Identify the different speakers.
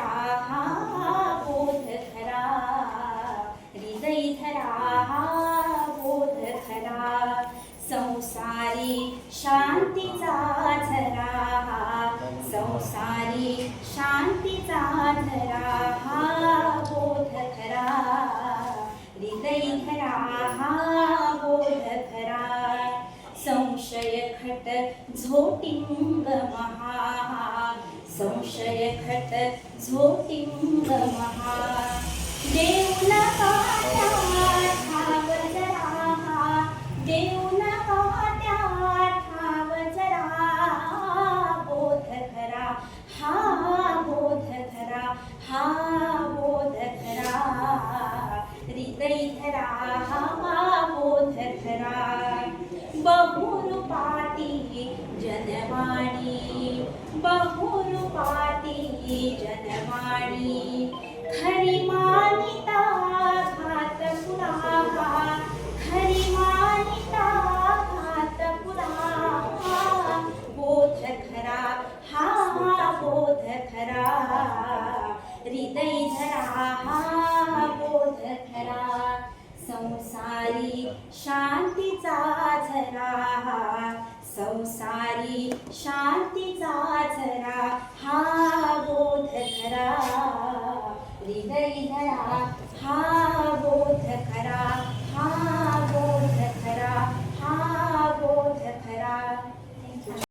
Speaker 1: खरा बोध खरा हृदय धरा बोध खरा संसारी शांतीचा झरा संसारी शांतीचा धरा. हा बोध खरा हृदय धरा हा बोध खरा संशय खट झोटिंग महा. संशय खट झोटिंग महा देऊ नका त्या ठाव जरा देऊ नका त्या ठाव जरा बोध खरा हा बोध खरा हा बोध खरा हृदय धरा हा बोध खरा बहुरूपाती जनवाणी बहुरूपाती जनवाणी खरी मानिता घात पुरा खरी मानिता घात पुरा बोध खरा हा बोध खरा हृदय धरा हा बोध खरा संसारी शांतीचा झरा संसारी शांतीचा झरा हा बोध खरा. हृदय धरा